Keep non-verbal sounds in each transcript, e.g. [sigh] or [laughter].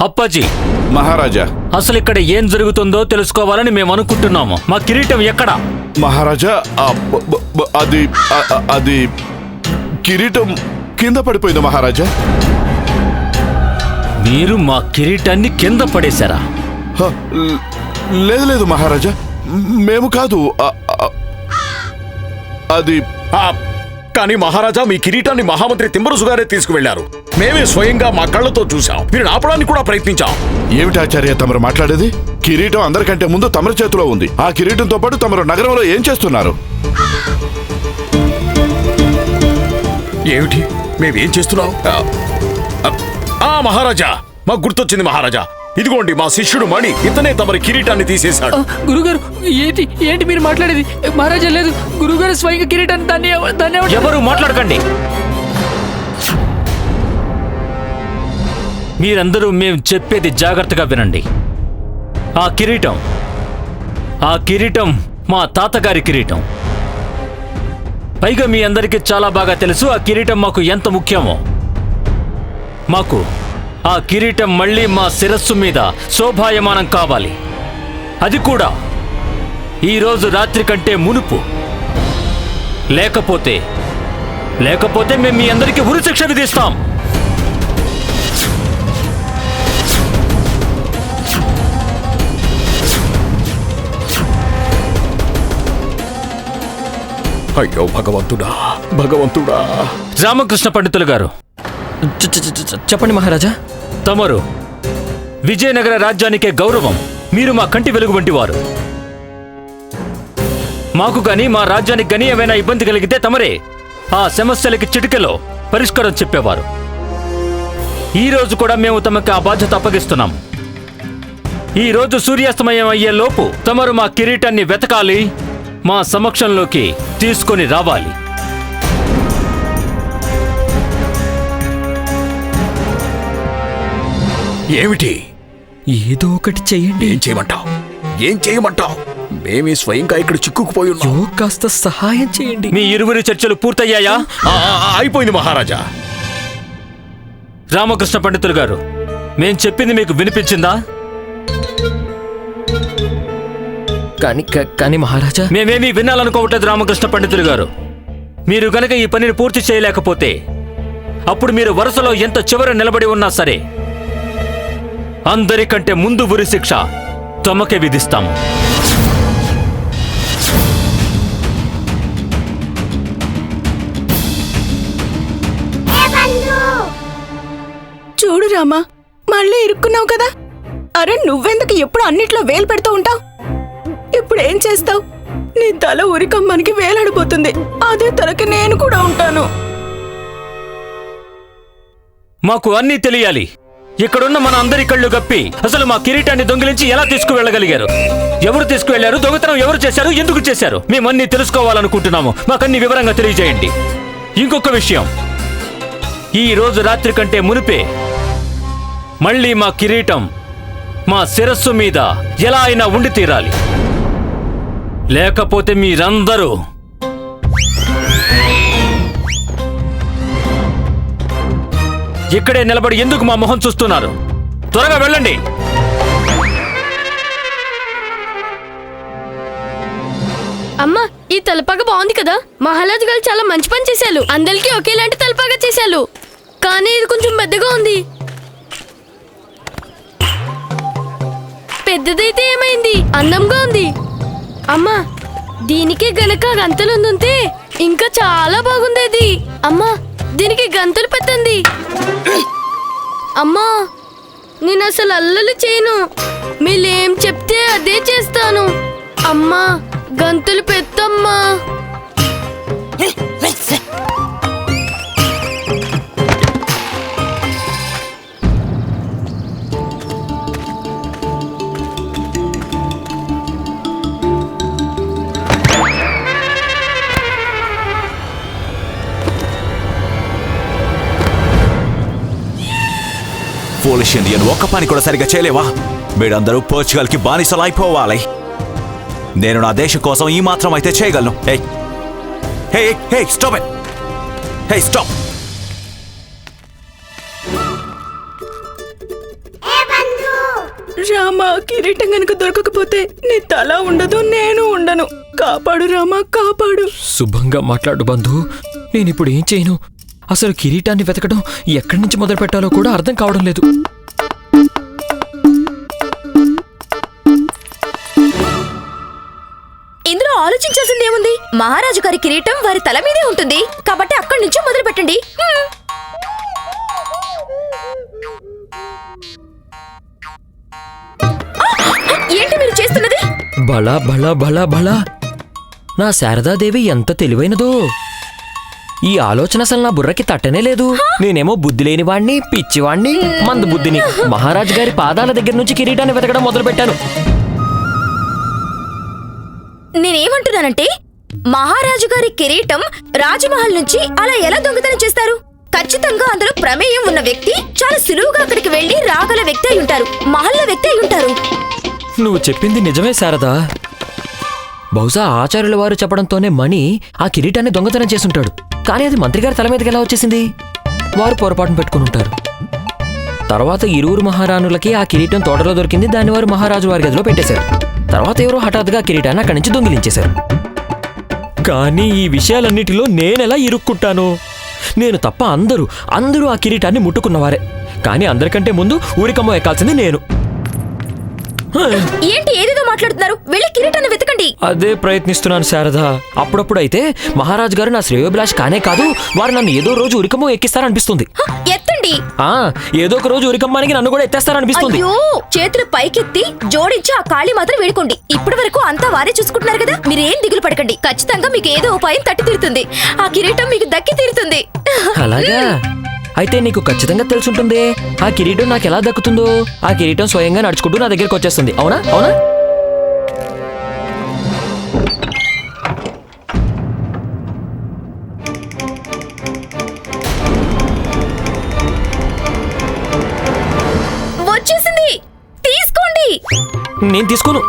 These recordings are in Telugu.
అప్పాజీ. మహారాజా. అసలు ఇక్కడ ఏం జరుగుతుందో తెలుసుకోవాలని మేము అనుకుంటున్నాము. మా కిరీటం ఎక్కడ? మహారాజా ఆ, బ- బ- బ- అది ఆ, ఆ, అది కిరీటం కింద పడిపోయింది మహారాజా. మీరు మా కిరీటాన్ని కింద పడేశారా? హ, ల- లేదు లేదు మహారాజా. మ్- మేము కాదు ఆ, ఆ, అది ఆ, కానీ మహారాజా మీ కిరీటాన్ని మహామంత్రి తిమ్మరుసు గారే తీసుకువెళ్ళారు మేమే స్వయంగా మా కళ్ళతో చూసాం మీరు ఆపడానికి కూడా ప్రయత్నించాం. ఏమిటి ఆచార్య తమరు మాట్లాడేది? కిరీటం అందరికంటే ముందు తమరి చేతిలో ఉంది. ఆ కిరీటంతో పాటు తమరు నగరంలో ఏం చేస్తున్నారు? ఏమిటి? మేమేం చేస్తున్నాం? మహారాజా మాకు గుర్తొచ్చింది మహారాజా. ఇదిగోండి మా శిష్యుడు మణి ఇతనే తమరి కిరీటాన్ని తీసేశాడు. గురుగారు ఏంటి ఏంటి మీరు మాట్లాడేది? మహారాజా లేదు గురుగారు స్వయంగా కిరీటాన్ని దాన్ని దాన్ని ఎవరు- ఎవరు మాట్లాడకండి. మీరందరూ మేము చెప్పేది జాగ్రత్తగా వినండి. ఆ కిరీటం ఆ కిరీటం మా తాతగారి కిరీటం. పైగా మీ అందరికీ చాలా బాగా తెలుసు ఆ కిరీటం మాకు ఎంత ముఖ్యమో. మాకు ఆ కిరీటం మళ్ళీ మా శిరస్సు మీద శోభాయమానం కావాలి. అది కూడా ఈరోజు రాత్రి కంటే మునుపు. లేకపోతే లేకపోతే మేము మీ అందరికీ ఉరి శిక్ష విధిస్తాం. అయ్యో భగవంతుడా భగవంతుడా. రామకృష్ణ పండితులు గారు. చెప్పండి మహారాజా. తమరు విజయనగర రాజ్యానికే గౌరవం. మీరు మా కంటి వెలుగు వంటి వారు. మాకు గాని మా రాజ్యానికి గాని ఏమైనా ఇబ్బంది కలిగితే తమరే ఆ సమస్యలకి చిటికెలో పరిష్కారం చెప్పేవారు. ఈ రోజు కూడా మేము తమకు ఆ బాధ్యత అప్పగిస్తున్నాం. ఈ రోజు సూర్యాస్తమయం అయ్యే లోపు తమరు మా కిరీటాన్ని వెతకాలి మా సమక్షంలోకి తీసుకొని రావాలి. ఏమిటి? ఏదో ఒకటి చెయ్యండి. ఏం చేయమంటావు? ఏం చేయమంటావు? మేమే స్వయంగా ఇక్కడ చిక్కుకుపోయి ఉన్నాం. కాస్త సహాయం చేయండి మీ ఇరువురి చర్చలు పూర్తయ్యాయా? ఆ, ఆ, ఆ, అయిపోయింది మహారాజా. రామకృష్ణ పండితులు గారు మేం చెప్పింది మీకు వినిపించిందా? కానీ కా- కానీ మహారాజా. మేమేమీ వినాలనుకోవట్లేదు రామకృష్ణ పండితులు గారు. మీరు గనక ఈ పనిని పూర్తి చేయలేకపోతే అప్పుడు మీరు వరుసలో ఎంత చివర నిలబడి ఉన్నా సరే అందరికంటే ముందు ఉరి శిక్ష తమకే విధిస్తాము చూడు రామా మళ్ళీ ఇరుక్కున్నావు కదా? అరే నువ్వెందుకు ఎప్పుడు అన్నిట్లో వేలు పెడుతూ ఉంటావు? ఇప్పుడు ఏం చేస్తావు? నీ తల ఉరికమ్మనికి వేలాడిపోతుంది. అదే తలకి నేను కూడా ఉంటాను. మాకు అన్నీ తెలియాలి. ఇక్కడున్న మన అందరి కళ్ళు గప్పి. అసలు మా కిరీటాన్ని దొంగిలించి ఎలా తీసుకువెళ్ళగలిగారు? ఎవరు తీసుకువెళ్ళారు దొంగతనం ఎవరు చేశారు? ఎందుకు చేశారు? మేమన్నీ తెలుసుకోవాలనుకుంటున్నాము. మాకన్ని వివరంగా తెలియజేయండి. ఇంకొక విషయం. ఈ రోజు రాత్రి కంటే మునిపే మళ్ళీ మా కిరీటం మా శిరస్సు మీద ఎలా అయినా ఉండి తీరాలి. లేకపోతే మీరందరూ ఇక్కడే నిలబడి ఎందుకు మా మొహం చూస్తున్నారు? త్వరగా వెళ్ళండి. అమ్మా ఈ తలపాక బాగుంది కదా? మహారాజు గారు చాలా మంచి పని చేశారు. అందరికీ ఒకేలాంటి తలపాక చేశారు. కానీ ఇది కొంచెం పెద్దగా ఉంది. పెద్దదైతే ఏమైంది? అందంగా ఉంది. అమ్మా దీనికి గనక గంతలు ఉంటే ఇంకా చాలా బాగుంది అది అమ్మా దీనికి గంతులు పెట్టండి. అమ్మా నేను అసలు అల్లలు చేయను. మీరేం చెప్తే అదే చేస్తాను. అమ్మా గంతులు పెట్టమ్మా. ఇండియన్ ఒక్క పని కూడా సరిగా చేయలేవా? మీరందరూ పోర్చుగల్కి బానిసలు అయిపోవాలి. నేను నా దేశం కోసం ఈ మాత్రం అయితే చేయగలను. Hey! Hey! Hey! Stop it! Hey! Stop! ఆ కిరీటం గనుక దొరకకపోతే నీ తల ఉండదు నేను ఉండను. కాపాడు రామా కాపాడు. శుభంగా మాట్లాడు బంధు. నేను ఇప్పుడు ఏం చేయను? అసలు కిరీటాన్ని వెతకడం ఎక్కడి నుంచి మొదలు పెట్టాలో కూడా అర్థం కావడం లేదు. ఇందులో ఆలోచించాల్సింది ఏముంది? మహారాజు గారి కిరీటం వారి తల మీదే ఉంటుంది. కాబట్టి అక్కడి నుంచి మొదలు పెట్టండి! ఏంటి మీరు చేస్తున్నది? బలా బలా బలా బలా నా శారదాదేవి ఎంత తెలివైనదో. ఈ ఆలోచన అసలు నా బుర్రకి తట్టనే లేదు. నేనేమో బుద్ధి లేనివాణ్ణి పిచ్చివాణ్ణి మంద బుద్ధిని. మహారాజు గారి పాదాల దగ్గర నుంచి కిరీటాన్ని వెతకడం మొదలు పెట్టాను నేనేమంటున్నానంటే మహారాజు గారి కిరీటం రాజమహల్ నుంచి అలా ఎలా దొంగతనం చేస్తారు? ఖచ్చితంగా అందులో ప్రమేయం ఉన్న వ్యక్తి చాలా సులువుగా అక్కడికి వెళ్ళి రాగల వ్యక్తి అయి ఉంటారు. మహల్ల వ్యక్తి అయి ఉంటారు. నువ్వు చెప్పింది నిజమే శారదా. బహుశా ఆచార్యుల వారు చెప్పడంతోనే మణి ఆ కిరీటాన్ని దొంగతనం చేసుంటాడు కానీ అది మంత్రి గారి తల మీదకి ఎలా వచ్చేసింది? వారు పొరపాటును పెట్టుకుని ఉంటారు. తర్వాత ఇరువురు మహారాణులకి ఆ కిరీటం తోటలో దొరికింది. దాన్ని వారు మహారాజు వారి గదిలో పెట్టేశారు. తర్వాత ఎవరో హఠాత్తుగా కిరీటాన్ని అక్కడి నుంచి దొంగిలించేశారు. కానీ ఈ విషయాలన్నిటిలో నేనెలా ఇరుక్కుంటాను? నేను తప్ప అందరూ అందరూ ఆ కిరీటాన్ని ముట్టుకున్నవారే. కానీ అందరికంటే ముందు ఊరికమ్మ ఎక్కాల్సింది నేను. ఏంటి ఏదేదో మాట్లాడుతున్నారు? వెళ్ళి కిరీటాన్ని వెతకండి. అదే ప్రయత్నిస్తున్నాను శారద. అప్పుడప్పుడు అయితే మహారాజ్ గారు నా శ్రేయోభిలాష్ కానే కాదు వారు నన్ను ఏదో రోజు ఉరికమ్మ ఎక్కిస్తారనిపిస్తుంది. ఎత్తండి. ఆ ఏదో ఒక రోజు ఉరికమ్మానికి నన్ను కూడా ఎత్తేస్తారనిపిస్తుంది. అయ్యో చేతులు పైకెత్తి జోడించి ఆ కాళీ మాత్రం వేడుకోండి. ఇప్పటి వరకు అంతా వారే చూసుకుంటున్నారు కదా మీరేం దిగులు పడకండి. ఖచ్చితంగా మీకు ఏదో ఉపాయం తట్టి తీరుతుంది. ఆ కిరీటం మీకు దక్కి తీరుతుంది. అలాగా? అయితే నీకు ఖచ్చితంగా తెలుసుంటుంది. ఆ కిరీటం నాకు ఎలా దక్కుతుందో? ఆ కిరీటం స్వయంగా నడుచుకుంటూ నా దగ్గరికి వచ్చేస్తుంది. అవునా? అవునా? వచ్చేసింది. తీసుకోండి. నేను తీసుకోను.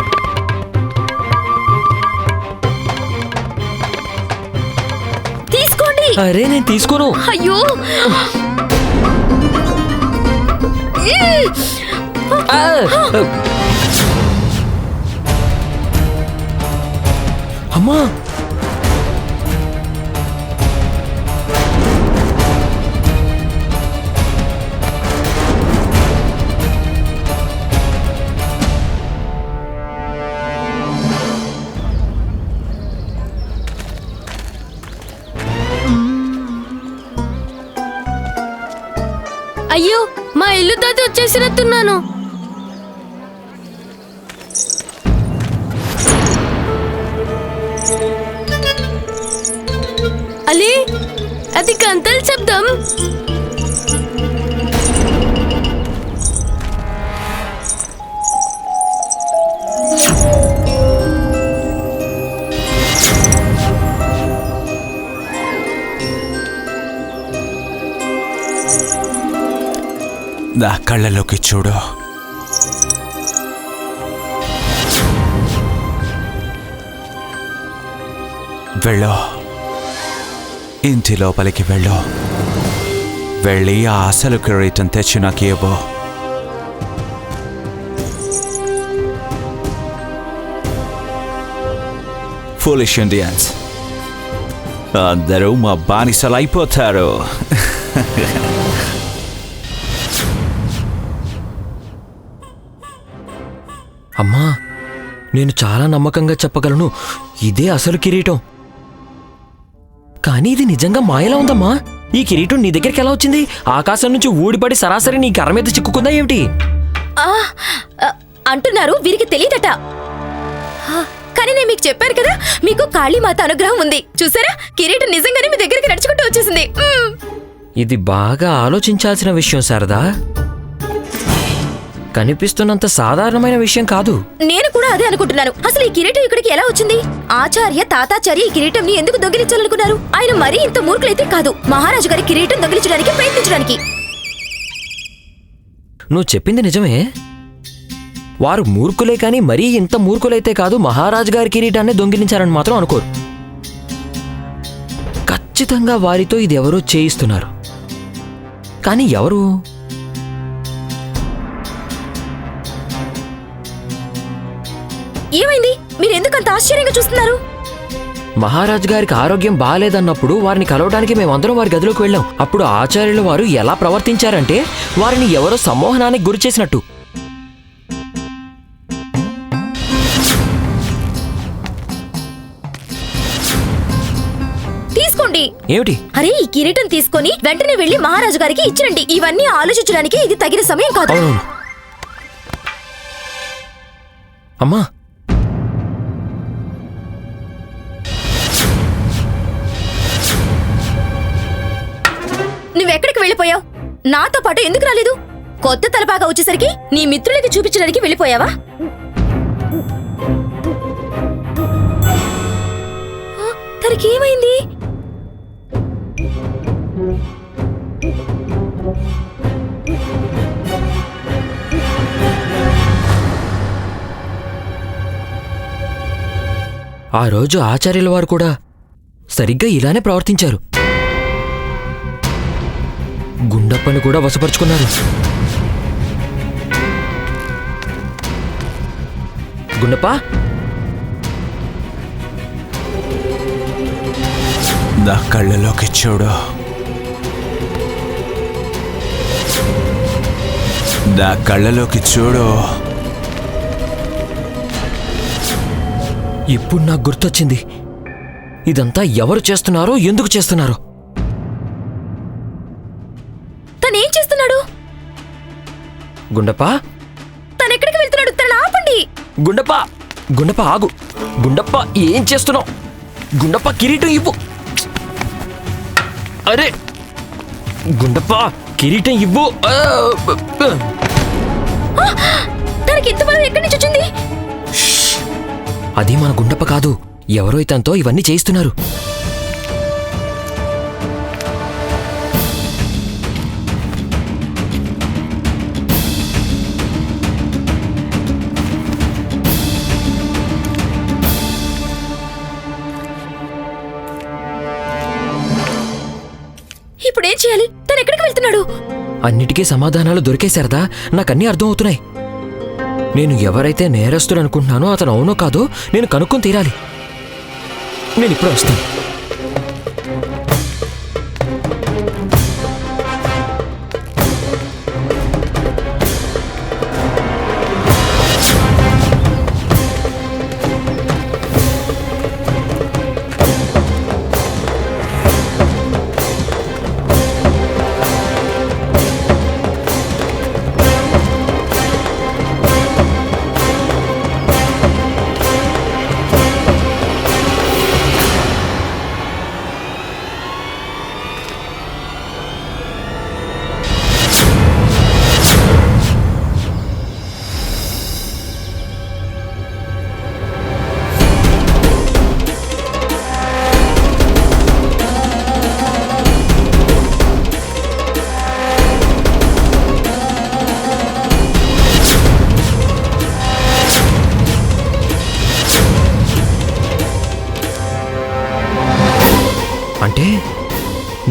తీసుకోండి. అరే నేను తీసుకోను. అయ్యో. ఆ, వచ్చేసినట్టున్నాను. అలీ అది గంటల శబ్దం నా కళ్ళలోకి చూడు. వెళ్ళు. ఇంటి లోపలికి వెళ్ళు. వెళ్ళి ఆ అసలు కిరీటం తెచ్చి నాకు ఇవ్వు. ఫులిష్ ఇండియన్స్ అందరూ మా బానిసలు అయిపోతారు. [laughs] అమ్మా నేను చాలా నమ్మకంగా చెప్పగలను. ఇదే అసలు కిరీటం. కానీ ఇది నిజంగా మాయలా ఉందమ్మా. ఈ కిరీటం నీ దగ్గరికి ఎలా వచ్చింది? ఆకాశం నుంచి ఊడిపడి సరాసరి నీ కర్ర మీద చిక్కుకుందా ఏమిటి? అంటున్నారు వీరికి తెలియదట. కానీ నేను మీకు చెప్పాను కదా మీకు కాళీమాత అనుగ్రహం ఉంది. చూసారా? కిరీటం నిజంగానే మీ దగ్గరికి నడుచుకుంటూ వచ్చేసింది. ఇది బాగా ఆలోచించాల్సిన విషయం శారదా. కనిపిస్తున్నంత సాధారణమైన విషయం కాదు. నేను కూడా అదే అనుకుంటున్నాను. అసలు ఈ కిరీటం ఇక్కడికి ఎలా వచ్చింది? ఆచార్య తాతాచార్య ఈ కిరీటం ని ఎందుకు దొంగిలించాలనుకున్నారు? ఆయన మరీ ఇంత మూర్ఖులైతే కాదు. మహారాజు గారి కిరీటం దొంగిలించడానికి ప్రయత్నించడానికి. నువ్వు చెప్పింది నిజమే. వారు మూర్ఖులే కానీ మరీ ఇంత మూర్ఖులైతే కాదు మహారాజు గారి కిరీటాన్ని దొంగిలించారని మాత్రం అనుకోరు. ఖచ్చితంగా వారితో ఇది ఎవరో చేయిస్తున్నారు. కానీ ఎవరు? ఏమైంది? మీరు ఎందుకంత ఆశ్చర్యంగా చూస్తున్నారు? మహారాజ్ గారికి ఆరోగ్యం బాగాలేదన్నప్పుడు వారిని కలవడానికి మేమందరం వారి గదిలోకి వెళ్ళాం. అప్పుడు ఆచార్యుల వారు ఎలా ప్రవర్తించారంటే వారిని ఎవరో సమ్మోహనానికి గురి చేసినట్టు. తీసుకోండి. ఏమిటి? అరే ఈ కిరీటం తీసుకొని వెంటనే వెళ్ళి మహారాజు గారికి ఇచ్చిరండి. ఇవన్నీ ఆలోచించడానికి ఇది తగిన సమయం కాదు. అమ్మా! వెళ్ళిపోయావు? నాతో పాటు ఎందుకు రాలేదు? కొత్త తలపాగా వచ్చేసరికి నీ మిత్రులకి చూపించడానికి వెళ్ళిపోయావా? తనకేమైంది? ఆ రోజు ఆచార్యుల వారు కూడా సరిగ్గా ఇలానే ప్రవర్తించారు. గుండప్పని కూడా వశపరుచుకున్నారు. గుండప్ప? నా కళ్ళలోకి చూడు. నా కళ్ళలోకి చూడు. ఇప్పుడు నాకు గుర్తొచ్చింది. ఇదంతా ఎవరు చేస్తున్నారో ఎందుకు చేస్తున్నారో. గుండప్ప? తనెక్కడికి వెళ్తున్నాడు? తన ఆపండి. గుండప్ప గుండప్ప ఆగు. గుండప్ప ఏం చేస్తున్నావు? గుండప్ప కిరీటం ఇవ్వు. అరే గుండప్ప కిరీటం ఇవ్వు. తనకి ఇంత బలం ఎక్కడి నుంచి వచ్చింది? అది మన గుండప్ప కాదు. ఎవరో ఇతనితో ఇవన్నీ చేయిస్తున్నారు. చేయాలి? తను ఎక్కడికి వెళ్తున్నాడు? అన్నిటికీ సమాధానాలు దొరికేశారదా నాకన్నీ అర్థమవుతున్నాయి. నేను ఎవరైతే నేరస్తుడు అనుకుంటున్నానో అతను అవునో కాదో నేను కనుక్కొని తీరాలి. నేను ఇప్పుడే వస్తాను.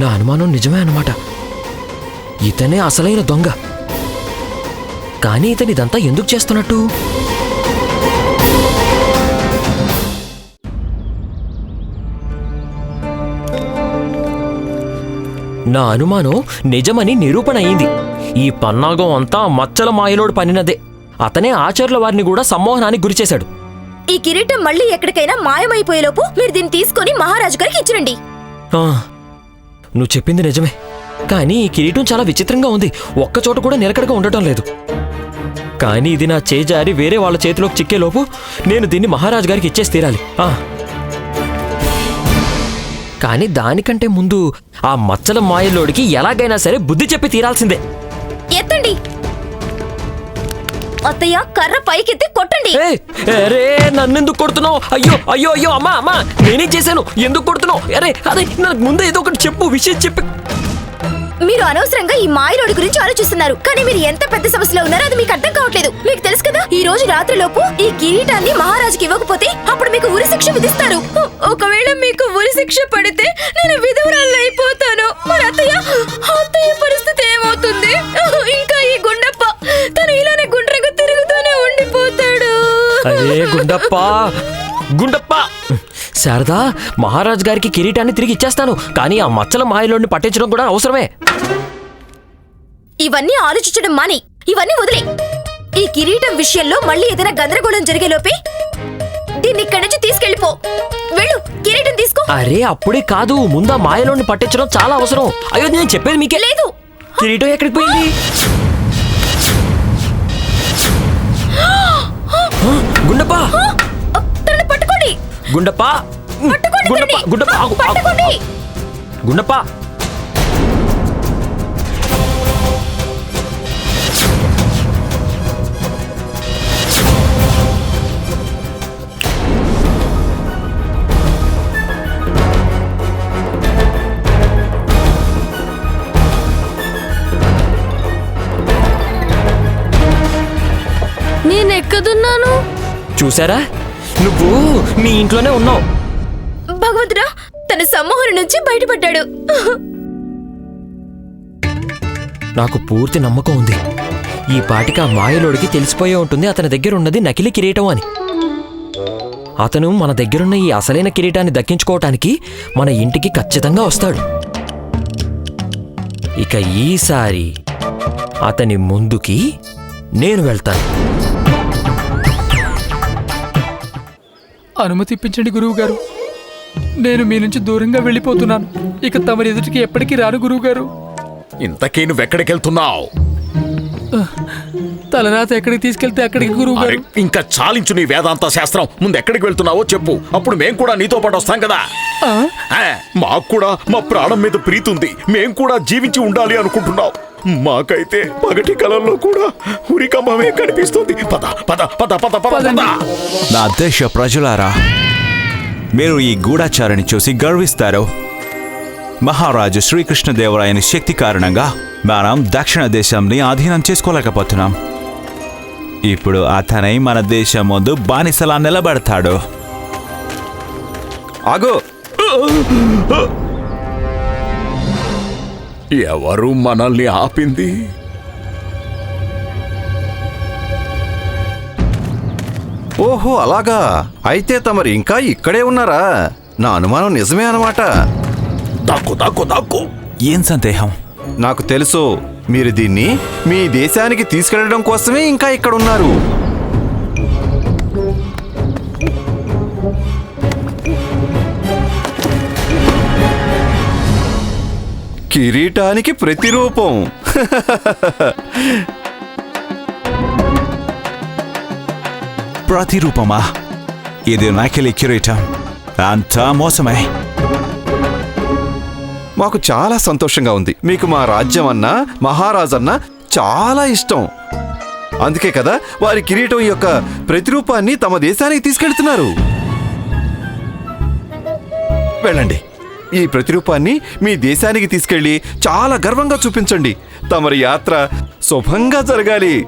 నా అనుమానం నిజమే అన్నమాట. ఇతనే అసలైన దొంగ. కానీ ఇతను ఇదంతా ఎందుకు చేస్తున్నట్టు? నా అనుమానం నిజమని నిరూపణ అయింది. ఈ పన్నాగం అంతా మచ్చల మాయలోడు పనినదే అతనే ఆచార్యుల వారిని కూడా సమ్మోహనానికి గురిచేశాడు ఈ కిరీటం మళ్ళీ ఎక్కడికైనా మాయమైపోయేలోపు మీరు దీన్ని తీసుకొని మహారాజు గారికి ఇచ్చిరండి. నువ్వు చెప్పింది నిజమే. కానీ ఈ కిరీటం చాలా విచిత్రంగా ఉంది. ఒక్కచోట కూడా నిలకడగా ఉండటం లేదు. కానీ ఇది నా చేజారి వేరే వాళ్ళ చేతిలోకి చిక్కేలోపు నేను దీన్ని మహారాజు గారికి ఇచ్చేసి తీరాలి. ఆ. కానీ దానికంటే ముందు ఆ మచ్చల మాయలోడికి ఎలాగైనా సరే బుద్ధి చెప్పి తీరాల్సిందే. అత్తయ్య కర్ర పైకెత్తి కొట్టండి. అరే నన్నెందుకు కొడుతున్నావు? అయ్యో అయ్యో అయ్యో అమ్మా అమ్మా నేనేం చేశాను? ఎందుకు కొడుతున్నావు? అరే అదే నాకు ముందే ఏదో ఒకటి చెప్పు విషయం చెప్పి. మీరు అనవసరంగా ఈ మాయలోడి గురించి ఆలోచిస్తున్నారు. కానీ మీరు ఎంత పెద్ద సమస్యలో ఉన్నారో అది మీకు అర్థం కావట్లేదు. మీకు తెలుసు కదా ఈ రోజు రాత్రి లోపు ఈ కిరీటాన్ని మహారాజుకి ఇవ్వకపోతే అప్పుడు మీకు ఉరి శిక్ష విధిస్తారు. ఒకవేళ మీకు ఉరి శిక్ష పడితే నేను విధవరాలు అయిపోతాను మరి అత్తయ్య అత్తయ్య పరిస్థితి ఏమవుతుంది? అరే గుండప్ప. గుండప్ప. శారదా మహారాజ్ గారికి కిరీటాన్ని తిరిగి ఇచ్చేస్తాను కానీ ఆ మచ్చల మాయలోని పట్టించడం కూడా అవసరమే. ఇవన్నీ ఆలోచించడం మాని ఇవన్నీ వదిలే. ఈ కిరీటం విషయంలో మళ్ళీ ఏదైనా గందరగోళం జరిగేలోపే దీన్ని ఇక్కడి నుంచి తీసుకెళ్ళిపో. వెళ్ళు కిరీటం తీసుకో. అరే అప్పుడే కాదు ముందా మాయలోని పట్టించడం చాలా అవసరం. అయ్యో నేను చెప్పేది మీకే. లేదు. కిరీటం ఎక్కడికి పోయింది? గుండప్ప! తనని పట్టుకోండి! గుండప్ప! పట్టుకోండి గుండప్ప. గుండప్ప! పట్టుకోండి. గుండప్ప! నేను ఎక్కదున్నాను చూసారా నువ్వు మీ ఇంట్లోనే ఉన్నావు. భగవంతుడా తన సమ్మోహన నుంచి బయటపడ్డాడు. నాకు పూర్తి నమ్మకం ఉంది. ఈ పాటికి ఆ మాయలోడికి తెలిసిపోయే ఉంటుంది. అతని దగ్గర ఉన్నది నకిలీ కిరీటం అని. అతను మన దగ్గరున్న ఈ అసలైన కిరీటాన్ని దక్కించుకోవటానికి మన ఇంటికి ఖచ్చితంగా వస్తాడు. ఇక ఈసారి అతని ముందుకి నేను వెళ్తాను. అనుమతి ఇప్పించండి గురువు గారు నేను మీ నుంచి దూరంగా వెళ్ళిపోతున్నాను. ఇక తమరి ఎదుటికి ఎప్పటికీ రాను గురువు గారు ఇంతకీ నువ్వెక్కడికి వెళ్తున్నావు తలరాత ఎక్కడికి తీసుకెళ్తే అక్కడికి గురువు గారు ఇంకా చాలించు నీ వేదాంత శాస్త్రం. ముందు ఎక్కడికి వెళ్తున్నావో చెప్పు. అప్పుడు మేం కూడా నీతో పాటు వస్తాం కదా. మాకు కూడా మా ప్రాణం మీద ప్రీతి ఉంది. మేం కూడా జీవించి ఉండాలి అనుకుంటున్నాం. మాకైతే పగటి కళల్లో కూడా ఉరికంబమే కనిపిస్తుంది. పద పద పద పద పద పద. నా దేశ ప్రజలారా మీరు ఈ గూఢాచారాన్ని చూసి గర్విస్తారు. మహారాజు శ్రీకృష్ణదేవరాయని శక్తి కారణంగా మనం దక్షిణ దేశంని ఆధీనం చేసుకోలేకపోతున్నాం. ఇప్పుడు అతనై మన దేశం ముందు బానిసలా నిలబడతాడు. ఆగో. ఎవరు మనల్ని ఆపింది? ఓహో అలాగా. అయితే తమరు ఇంకా ఇక్కడే ఉన్నారా? నా అనుమానం నిజమే అన్నమాట. దాక్కు దాక్కు దాక్కు. ఏం సందేహం? నాకు తెలుసు మీరు దీన్ని మీ దేశానికి తీసుకెళ్ళడం కోసమే ఇంకా ఇక్కడ ఉన్నారు కిరీటానికి ప్రతిరూపం. ప్రతిరూపమా? ఇది నకిలీ కిరీటం. అంతా మోసమే. మాకు చాలా సంతోషంగా ఉంది. మీకు మా రాజ్యం అన్నా మహారాజన్నా చాలా ఇష్టం. అందుకే కదా వారి కిరీటం యొక్క ప్రతిరూపాన్ని తమ దేశానికి తీసుకెళ్తున్నారు. వెళ్ళండి. ఈ ప్రతిరూపాన్ని మీ దేశానికి తీసుకెళ్ళి చాలా గర్వంగా చూపించండి. తమరి యాత్ర శుభంగా జరగాలి.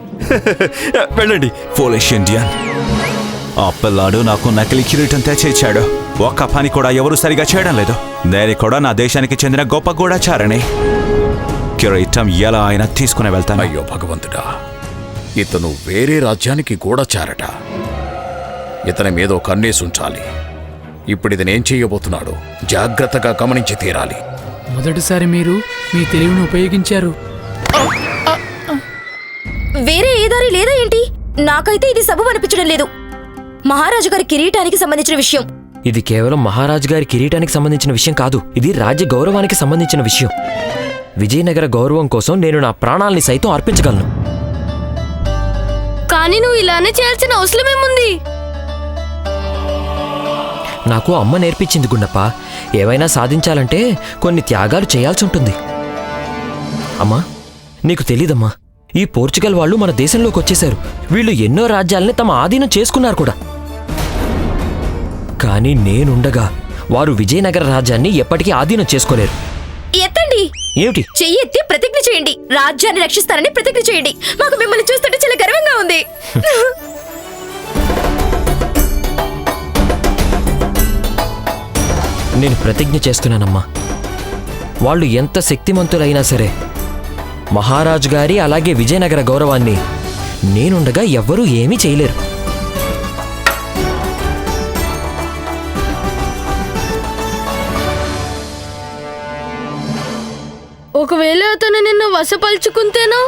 [laughs] వెళ్ళండి. ఫోలిష్ ఇండియన్ ఆ పిల్లాడు నాకు నకిలీ కిరీటం తెచ్చిచ్చాడు. ఒక్క పని కూడా ఎవరు సరిగా చేయడం లేదు. నేను కూడా నా దేశానికి చెందిన గొప్ప గూఢాచారని కిరీటం ఎలా అయినా తీసుకుని వెళ్తాను. అయ్యో భగవంతుడా ఇతను వేరే రాజ్యానికి గూఢచారట. ఇతని మీద ఒక కన్నేసి ఉంచాలి ఇప్పుడు ఇతనేం చేయబోతున్నాడు. జాగ్రత్తగా గమనించి తీరాలి. మొదటిసారి మీరు మీ తెలివిని ఉపయోగించారు. వేరే ఏ దారి లేదా ఏంటి? నాకైతే ఇది సబబు అనిపించడం లేదు. మహారాజు గారి కిరీటానికి సంబంధించిన విషయం. ఇది కేవలం మహారాజు గారి కిరీటానికి సంబంధించిన విషయం కాదు. ఇది రాజ్య గౌరవానికి సంబంధించిన విషయం. విజయనగర గౌరవం కోసం నేను నా ప్రాణాల్ని సైతం అర్పించగలను. కానీ నువ్వు ఇలానే చేయాల్సిన అవసరం ఏముంది? నాకు అమ్మ నేర్పించింది గుండప్ప ఏవైనా సాధించాలంటే కొన్ని త్యాగాలు చేయాల్సి ఉంటుంది. అమ్మా నీకు తెలీదమ్మా. ఈ పోర్చుగల్ వాళ్ళు మన దేశంలోకి వచ్చేశారు. వీళ్ళు ఎన్నో రాజ్యాలని తమ ఆధీనం చేసుకున్నారు కూడా. కానీ నేనుండగా వారు విజయనగర రాజ్యాన్ని ఎప్పటికీ ఆధీనం చేసుకోలేరు. ఎత్తండి. ఏమిటి? ప్రతిజ్ఞ చేయండి. రాజ్యాన్ని రక్షిస్తారని ప్రతిజ్ఞ చేయండి. మాకు మిమ్మల్ని చూస్తుంటే చాలా గర్వంగా ఉంది. [laughs] నేను ప్రతిజ్ఞ చేస్తున్నానమ్మా. వాళ్ళు ఎంత శక్తిమంతులైనా సరే మహారాజు గారి అలాగే విజయనగర గౌరవాన్ని నేనుండగా ఎవ్వరూ ఏమీ చేయలేరు. ఒకవేళ అతను నిన్ను వశపలుచుకుంటేనో